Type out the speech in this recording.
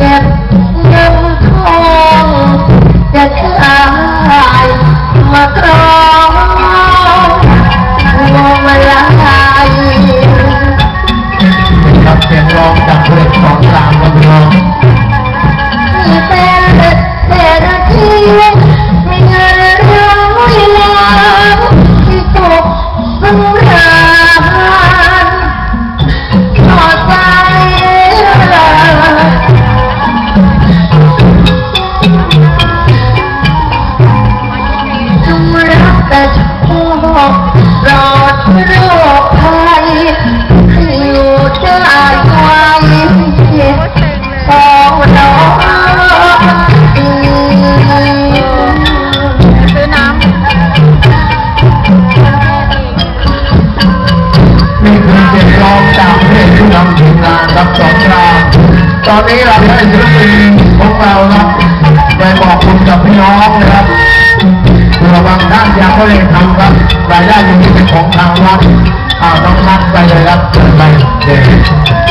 Yeah. ชอรคเจ้อยู่ได้ามจ็บขนนี่เรากเจ้นำานรัสองรางตอนนี้เราได้ศิลของเราครับได้บอกคุณกับพี่น้องนะาติยาก็เลยทำครับรายได้ตรงนี้เป็นของทางวัดอ่าน้องนักไปเลยครับไปเด็